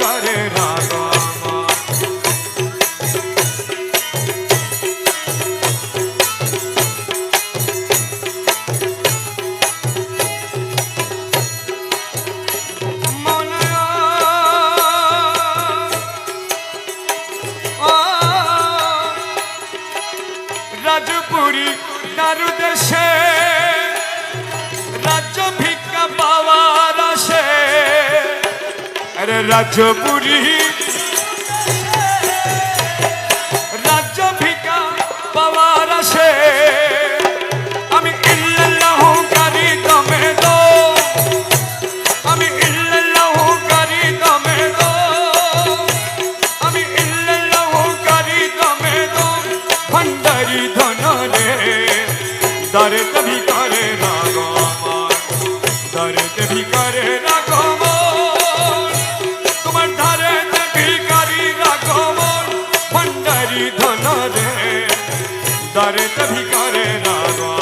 করে রাগমন দারু দেশে রাজ্য ভিক্ষা পাওয়ার আসে। আরে রাজ্য রাজ্য দর্দ ना করে রাগমন দর্দ ভি ना রাগমন তোমার ধারে ভিকারি রাগমন ভণ্ডারি ধন রে দর্দ ভি করে রাগমন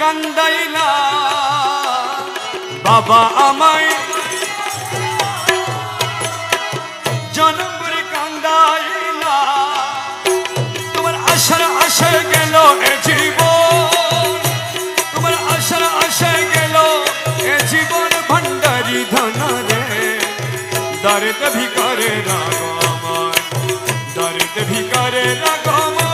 কান্দাইলা, বাবা আমায়। জনম পরি কান্দাইলা, তোমার আশার আশা গেল এ জীবন। তোমার আশার আশা গেল এ জীবন ভণ্ডারি ধন রে দর্দ ভিকারে রাগ আমার দর্দ ভিকারে রাগ আমার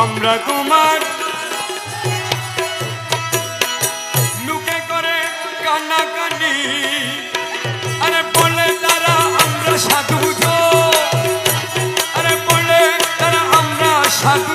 আমরা তোমার লুকে করে কানা কানি আরে বলে তারা আমরা সাধু। আরে বলে তারা আমরা সাধু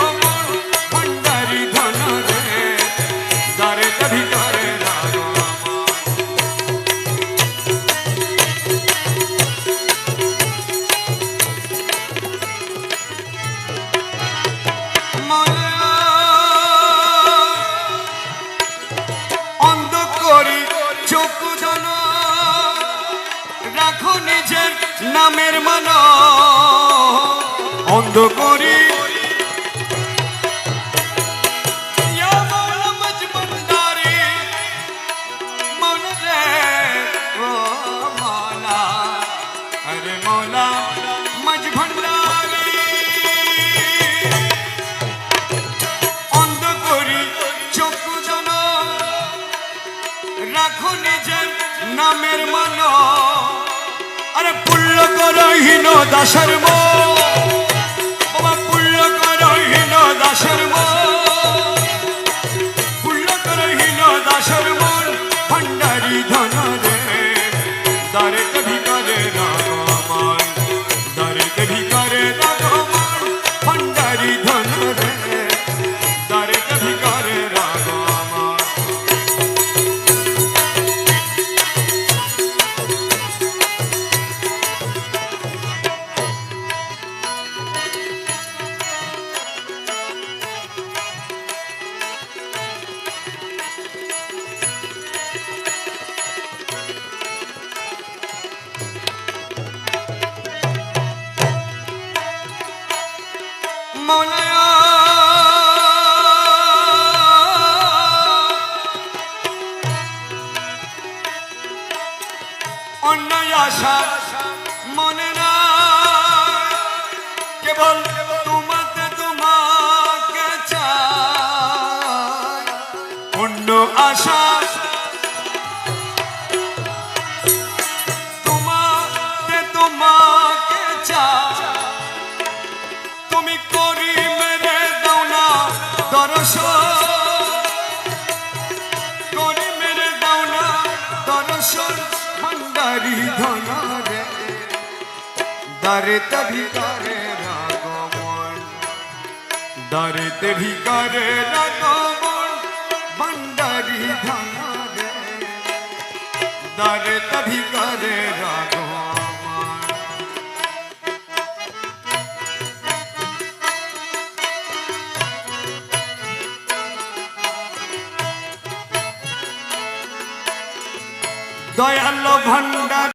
নামের মান অন্ধ করি করহীন দাসের মো অন্য আশা মনে না কেবল তোমাতে তোমাকে অন্য আশা তোমাতে তোমাকে চাই। তুমি মেরে দাও না মেরে দাও না ভণ্ডারি ধন রে দারে তভি করে রাগমন দারে তভি করে রাগমন ভণ্ডারি ধন দারে তভি রাগমন দয়াল ভণ্ডার।